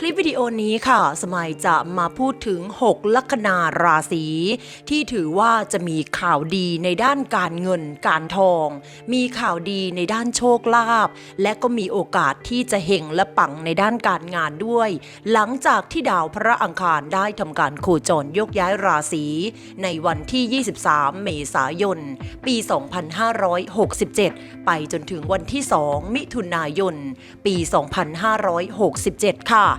คลิปวิดีโอนี้ค่ะ สมัยจะมาพูดถึง 6 ลัคนาราศีที่ถือว่าจะมีข่าวดีในด้านการเงินการทอง มีข่าวดีในด้านโชคลาภและก็มีโอกาสที่จะเฮงและปังในด้านการงานด้วย หลังจากที่ดาวพระอังคารได้ทำการโคจรยกย้ายราศีในวันที่ 23 เมษายน ปี 2567 ไปจนถึงวันที่ 2 มิถุนายน ปี 2567 ค่ะ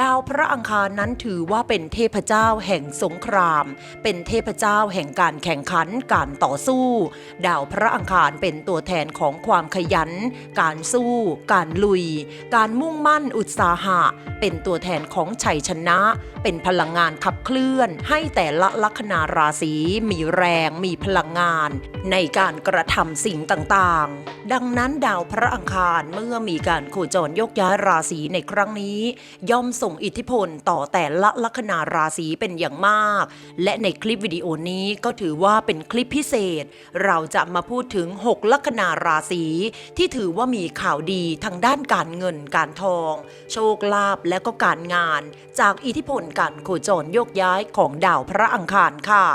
ดาวพระอังคารนั้นถือว่าเป็นเทพเจ้าแห่งสงคราม เป็นเทพเจ้าแห่งการแข่งขันการต่อสู้ ดาวพระอังคารเป็นตัวแทนของความขยัน การสู้ การลุย การมุ่งมั่นอุตสาหะ เป็นตัวแทนของชัยชนะ เป็นพลังงานขับเคลื่อน ให้แต่ละลัคนาราศีมีแรงมีพลังงาน ในการกระทำสิ่งต่างๆ ดังนั้นดาวพระอังคารเมื่อมีการโคจรยกย้ายราศีในครั้งนี้ ย่อมส่งอิทธิพลต่อแต่ละลัคนาราศีเป็นอย่างมาก และในคลิปวิดีโอนี้ก็ถือว่าเป็นคลิปพิเศษ เราจะมาพูดถึง 6 ลัคนาราศีที่ถือว่ามีข่าวดีทางด้านการเงินการทอง โชคลาภและก็การงาน จากอิทธิพลการโคจรโยกย้ายของดาวพระอังคารค่ะ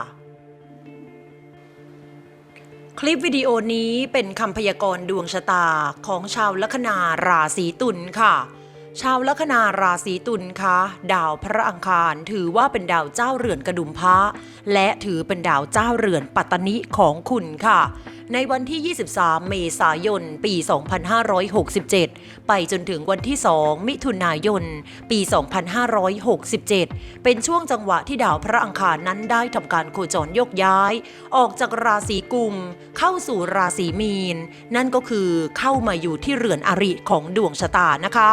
คลิปวิดีโอนี้เป็นคำพยากรณ์ดวงชะตาของชาวลัคนาราศีตุลค่ะ ชาวลัคนาราศีตุลคะดาวพระอังคารถือว่าเป็นดาวเจ้าเรือนกระดุมพระและถือเป็นดาวเจ้าเรือนปัตตนิของคุณค่ะ ในวันที่ 23 เมษายน ปี 2567 ไปจนถึงวันที่ 2 มิถุนายน ปี 2567 เป็นช่วงจังหวะที่ดาวพระอังคารนั้นได้ทำการโคจรโยกย้าย ออกจากราศีกุม เข้าสู่ราศีมีน นั่นก็คือเข้ามาอยู่ที่เรือนอริของดวงชะตานะคะ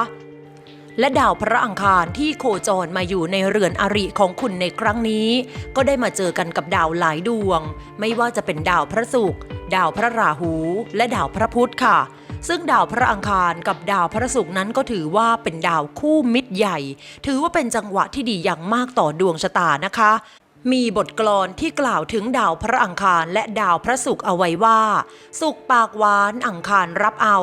และดาวพระอังคารที่โคจรมาอยู่ในเรือนอริของคุณในครั้งนี้ ก็ได้มาเจอกันกับดาวหลายดวง ไม่ว่าจะเป็นดาวพระศุกร์ดาวพระราหู และดาวพระพุธค่ะ ซึ่งดาวพระอังคารกับดาวพระศุกร์นั้นก็ถือว่าเป็นดาวคู่มิตรใหญ่ ถือว่าเป็นจังหวะที่ดีอย่างมากต่อดวงชะตานะคะ มีบทกลอนที่กล่าวถึงดาวพระอังคารและดาวพระศุกร์เอาไว้ว่า สุขปากหวานอังคารรับเอา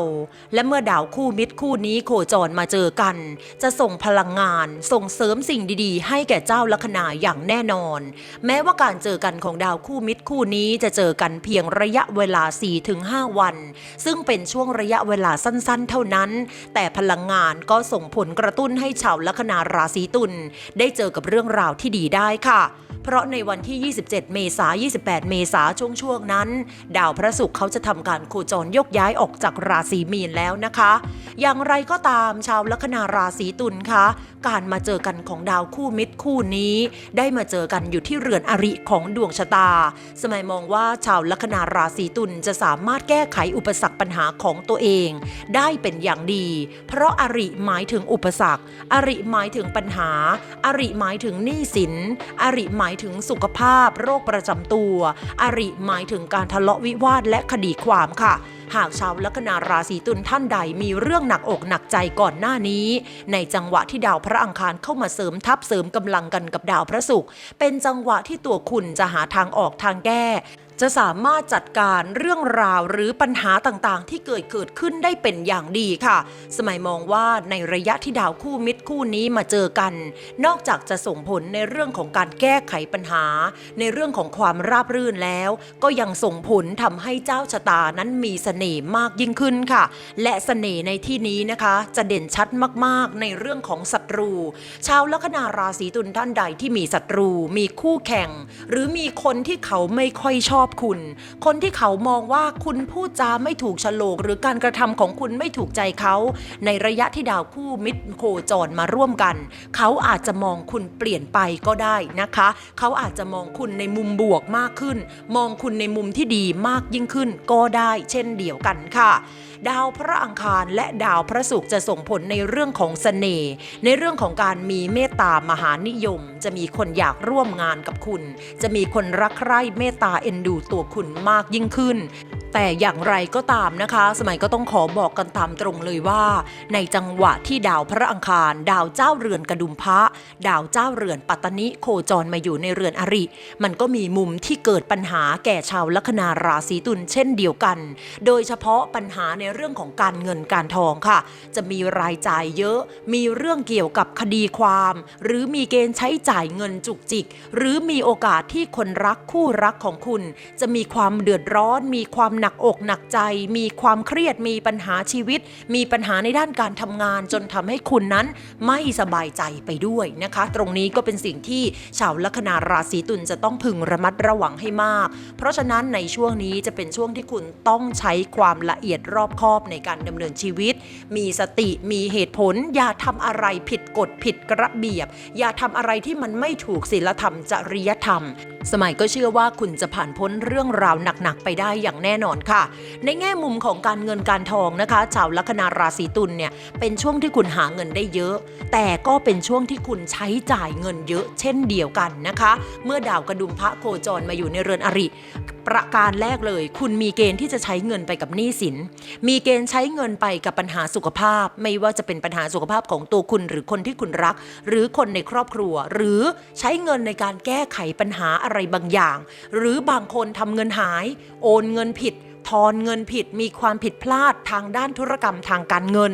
และเมื่อดาวคู่มิตรคู่นี้โคจรมาเจอกัน จะส่งพลังงาน ส่งเสริมสิ่งดีๆ ให้แก่เจ้าลัคนาอย่างแน่นอน แม้ว่าการเจอกันของดาวคู่มิตรคู่นี้จะเจอกันเพียงระยะเวลา 4-5 วัน ซึ่งเป็นช่วงระยะเวลาสั้นๆ เท่านั้น แต่พลังงานก็ส่งผลกระตุ้นให้ชาวลัคนาราศีตุลได้เจอกับเรื่องราวที่ดีได้ค่ะ เพราะในวันที่ 27 เมษายน28 เมษายนช่วงช่วงนั้น ดาวพระศุกร์เขาจะทำการโคจรยกย้ายออกจากราศีมีนแล้วนะคะ อย่างไรก็ตามชาวลัคนาราศีตุลคะการมาเจอกันของดาวคู่มิตรคู่นี้ ได้มาเจอกันอยู่ที่เรือนอริของดวงชะตา สมัยมองว่าชาวลัคนาราศีตุลจะสามารถแก้ไขอุปสรรคปัญหาของตัวเอง ได้เป็นอย่างดี เพราะอริหมายถึงอุปสรรค อริหมายถึงปัญหา อริหมายถึงหนี้สิน อริหมายายถึงสุขภาพ โรคประจำตัว อริหมายถึงการทะเลาะวิวาทและคดีความค่ะ หากชาวลัคนาราศีตุลท่านใดมีเรื่องหนักอกหนักใจก่อนหน้านี้ ในจังหวะที่ดาวพระอังคารเข้ามาเสริมทับเสริมกำลังกันกับดาวพระศุกร์เป็นจังหวะที่ตัวคุณจะหาทางออกทางแก้ จะสามารถจัดการเรื่องราวหรือปัญหาต่างๆ ที่เกิดเกิดขึ้นได้เป็นอย่างดีค่ะ สมัยมองว่าในระยะที่ดาวคู่มิตรคู่นี้มาเจอกัน นอกจากจะส่งผลในเรื่องของการแก้ไขปัญหา ในเรื่องของความราบรื่นแล้ว ก็ยังส่งผลทำให้เจ้าชะตานั้นมีเสน่ห์มากยิ่งขึ้นค่ะ และเสน่ห์ในที่นี้นะคะ จะเด่นชัดมากๆในเรื่องของศัตรู ชาวลัคนาราศีตุลท่านใดที่มีศัตรู มีคู่แข่ง หรือมีคนที่เขาไม่ค่อยชอบคุณ คนที่เขามองว่าคุณพูดจาไม่ถูกโฉลก หรือการกระทำของคุณไม่ถูกใจเขา ในระยะที่ดาวคู่มิตรโคจรมาร่วมกัน เขาอาจจะมองคุณเปลี่ยนไปก็ได้นะคะ เขาอาจจะมองคุณในมุมบวกมากขึ้น มองคุณในมุมที่ดีมากยิ่งขึ้นก็ได้ เช่นเดียวกันค่ะ ดาวพระอังคารและดาวพระศุกร์จะส่งผลในเรื่องของเสน่ห์ในเรื่องของการมีเมตตามหานิยม จะมีคนอยากร่วมงานกับคุณ จะมีคนรักใคร่เมตตาเอ็นดูตัวคุณมากยิ่งขึ้นแต่อย่างไรก็ตามนะคะ สมัยก็ต้องขอบอกกันตามตรงเลยว่า ในจังหวะที่ดาวพระอังคาร ดาวเจ้าเรือนกระดุมพระ ดาวเจ้าเรือนปัตตนิโคจรมาอยู่ในเรือนอริ มันก็มีมุมที่เกิดปัญหาแก่ชาวลัคนาราศีตุลเช่นเดียวกัน โดยเฉพาะปัญหาในเรื่องของการเงินการทองค่ะ จะมีรายจ่ายเยอะ มีเรื่องเกี่ยวกับคดีความ หรือมีเกณฑ์ใช้จ่ายเงินจุกจิก หรือมีโอกาสที่คนรักคู่รักของคุณ จะมีความเดือดร้อน มีความหนักอกหนักใจ มีความเครียดมีปัญหาชีวิต มีปัญหาในด้านการทำงานจนทำให้คุณนั้นไม่สบายใจไปด้วยนะคะ ตรงนี้ก็เป็นสิ่งที่ชาวลัคนาราศีตุลจะต้องพึงระมัดระวังให้มาก เพราะฉะนั้นในช่วงนี้จะเป็นช่วงที่คุณต้องใช้ความละเอียดรอบคอบในการดำเนินชีวิต มีสติมีเหตุผล อย่าทำอะไรผิดกฎผิดระเบียบ อย่าทำอะไรที่มันไม่ถูกศีลธรรมจริยธรรม สมัยก็เชื่อว่าคุณจะผ่านพ้นเรื่องราวหนักๆไปได้อย่างแน่นอนค่ะ ในแง่มุมของการเงินการทองนะคะชาวลัคนาราศีตุลเนี่ยเป็นช่วงที่คุณหาเงินได้เยอะ แต่ก็เป็นช่วงที่คุณใช้จ่ายเงินเยอะ เช่นเดียวกันนะคะ เมื่อดาวกระดุมพระโคจรมาอยู่ในเรือนอริประการแรกเลย คุณมีเกณฑ์ที่จะใช้เงินไปกับหนี้สิน มีเกณฑ์ใช้เงินไปกับปัญหาสุขภาพ ไม่ว่าจะเป็นปัญหาสุขภาพของตัวคุณหรือคนที่คุณรัก หรือคนในครอบครัว หรือใช้เงินในการแก้ไขปัญหาอะไรบางอย่าง หรือบางคนทำเงินหาย โอนเงินผิด ทอนเงินผิด มีความผิดพลาดทางด้านธุรกรรมทางการเงิน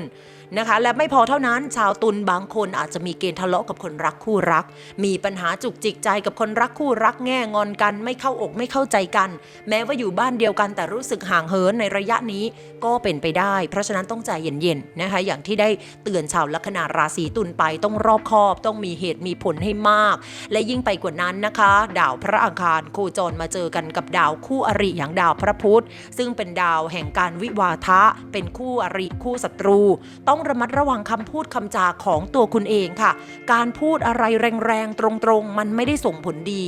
นะคะ และไม่พอเท่านั้นชาวตุลบางคนอาจจะมีเกณฑ์ทะเลาะกับคนรักคู่รัก มีปัญหาจุกจิกใจกับคนรักคู่รักแง่งอนกัน ไม่เข้าอกไม่เข้าใจกัน แม้ว่าอยู่บ้านเดียวกันแต่รู้สึกห่างเหินในระยะนี้ก็เป็นไปได้ เพราะฉะนั้นต้องใจเย็นๆนะคะ อย่างที่ได้เตือนชาวลัคนาราศีตุลไปต้องรอบคอบ ต้องมีเหตุมีผลให้มาก และยิ่งไปกว่านั้นนะคะ ดาวพระอังคารโคจรมาเจอกันกับดาวคู่อริอย่างดาวพระพุธซึ่งเป็นดาวแห่งการวิวาทะเป็นคู่อริคู่ศัตรูต้ององระมัดระวังคำพูดคำจาของตัวคุณเองค่ะ การพูดอะไรแรงๆ ตรงๆ มันไม่ได้ส่งผลดี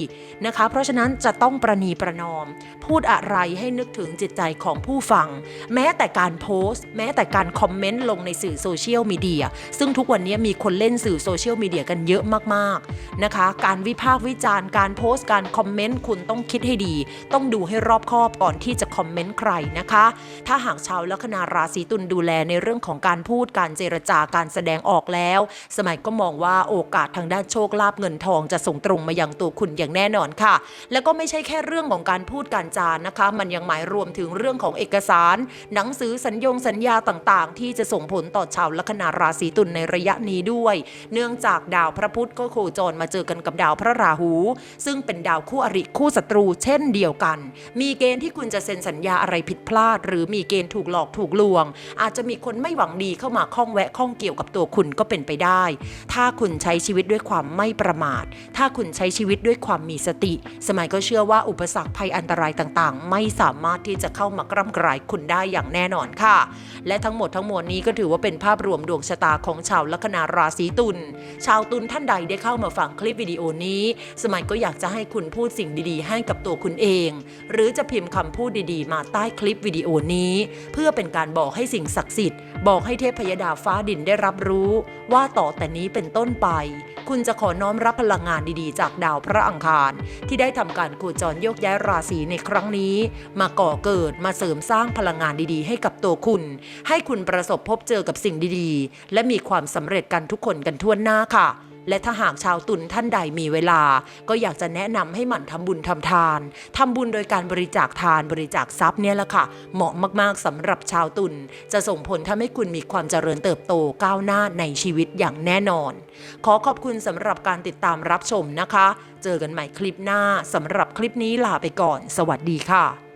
นะคะ เพราะฉะนั้นจะต้องประนีประนอม พูดอะไรให้นึกถึงจิตใจของผู้ฟัง แม้แต่การโพสต์ แม้แต่การคอมเมนต์ลงในสื่อโซเชียลมีเดียซึ่งทุกวันนี้มีคนเล่นสื่อโซเชียลมีเดียกันเยอะมากๆนะคะ การวิพากษ์วิจารณ์การโพสต์การคอมเมนต์คุณต้องคิดให้ดี ต้องดูให้รอบคอบก่อนที่จะคอมเมนต์ใครนะคะ ถ้าหากชาวลัคนาราศีตุลดูแลในเรื่องของการพูดการเจรจาการแสดงออกแล้ว สมัยก็มองว่าโอกาสทางด้านโชคลาภเงินทองจะส่งตรงมายังตัวคุณอย่างแน่นอนค่ะ แล้วก็ไม่ใช่แค่เรื่องของการพูดการจานะคะ มันยังหมายรวมถึงเรื่องของเอกสาร หนังสือสัญญงสัญญาต่างๆ ที่จะส่งผลต่อชาวลัคนาราศีตุลในระยะนี้ด้วย เนื่องจากดาวพระพุธก็โคจรมาเจอกันกับดาวพระราหู ซึ่งเป็นดาวคู่อริคู่ศัตรู เช่นเดียวกัน มีเกณฑ์ที่คุณจะเซ็นสัญญาอะไรผิดพลาด หรือมีเกณฑ์ถูกหลอกถูกลวง อาจจะมีคนไม่หวังดีเข้ามาข้องแวะข้องเกี่ยวกับตัวคุณก็เป็นไปได้ ถ้าคุณใช้ชีวิตด้วยความไม่ประมาท ถ้าคุณใช้ชีวิตด้วยความมีสติ สมัยก็เชื่อว่าอุปสรรคภัยอันตรายต่างๆ ไม่สามารถที่จะเข้ามากร่ำกรายคุณได้อย่างแน่นอนค่ะ และทั้งหมดทั้งมวลนี้ก็ถือว่าเป็นภาพรวมดวงชะตาของชาวลัคนาราศีตุล ชาวตุลท่านใดได้เข้ามาฟังคลิปวิดีโอนี้ สมัยก็อยากจะให้คุณพูดสิ่งดีๆ ให้กับตัวคุณเอง หรือจะพิมพ์คำพูดดีๆ มาใต้คลิปวิดีโอนี้ เพื่อเป็นการบอกให้สิ่งศักดิ์สิทธิ์บอกให้เทพยดาฟ้าดินได้รับรู้ว่าต่อแต่นี้เป็นต้นไป คุณจะขอน้อมรับพลังงานดีๆ จากดาวพระอังคาร ที่ได้ทำการโคจรโยกย้ายราศีในครั้งนี้ มาก่อเกิดมาเสริมสร้างพลังงานดีๆ ให้กับตัวคุณ ให้คุณประสบพบเจอกับสิ่งดีๆ และมีความสำเร็จกันทุกคนกันทั่วหน้าค่ะ และถ้าหากชาวตุลท่านใดมีเวลา ก็อยากจะแนะนำให้หมั่นทำบุญทำทานทำบุญโดยการบริจาคทานบริจาคทรัพย์เนี่ยแหละค่ะ เหมาะมากๆสำหรับชาวตุลจะส่งผลทำให้คุณมีความเจริญเติบโตก้าวหน้าในชีวิตอย่างแน่นอน ขอขอบคุณสำหรับการติดตามรับชมนะคะ เจอกันใหม่คลิปหน้าสำหรับคลิปนี้ลาไปก่อน สวัสดีค่ะ